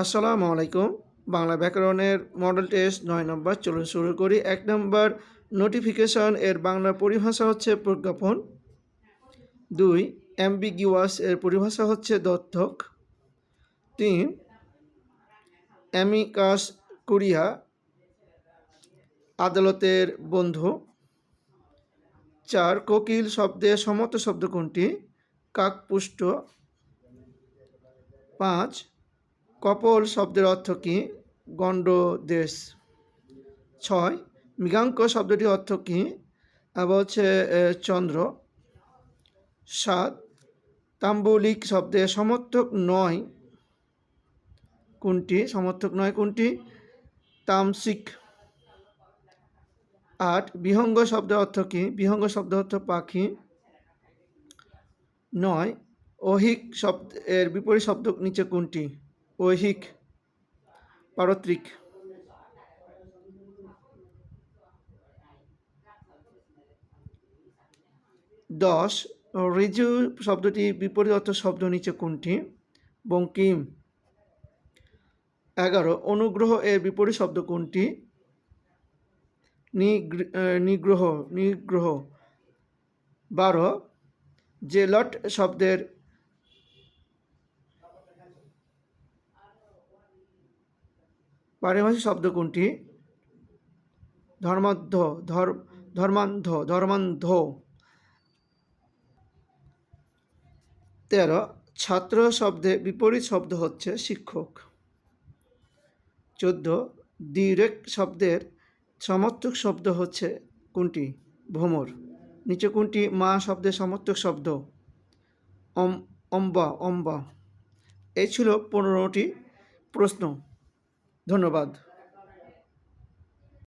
আসসালামু আলাইকুম। বাংলা ব্যাকরণের মডেল টেস্ট নয় নম্বর চলুন শুরু করি। এক নম্বর নোটিফিকেশন এর বাংলা পরিভাষা হচ্ছে প্রজ্ঞাপন। দুই অ্যাম্বিগিওয়াস এর পরিভাষা হচ্ছে দত্তক। তিন অ্যামিকাস কুরিয়া আদালতের বন্ধু। চার, কোকিল শব্দের সমত শব্দ কোনটি? কাকপুষ্ট। পাঁচ কপল শব্দের অর্থ কী? গণ্ড দেশ ছয়, মৃগাঙ্ক শব্দটির অর্থ কী? আবার হচ্ছে চন্দ্র। সাত, তাম্বলিক শব্দে সমর্থক নয়। কোনটি? সমর্থক নয় কোনটি? তামসিক। আট, বিহঙ্গ শব্দের অর্থ কী? বিহঙ্গ শব্দ অর্থ পাখি। নয়, অহিক শব্দ, এর বিপরীত শব্দ নিচে কোনটি? ঐহিক পারত্রিক। দশ রিজু শব্দটি বিপরীত অর্থ শব্দ নিচে কোনটি? বঙ্কিম। এগারো, অনুগ্রহ এর বিপরীত শব্দ কোনটি? নিগ্র- নিগ্রহ নিগ্রহ। বারো, জেলট শব্দের পারিভাষিক শব্দ কোনটি? ধর, ধর্মান্ধ ধর্মান্ধ। তেরো, ছাত্র শব্দে বিপরীত শব্দ হচ্ছে শিক্ষক। চোদ্দ ডিরেক শব্দের সমর্থক শব্দ হচ্ছে কোনটি? ভ্রমর। নিচে কোনটি? মা শব্দের সমর্থক শব্দ। অম, অম্বা অম্বা। এই ছিল পনেরোটি প্রশ্ন। ধন্যবাদ।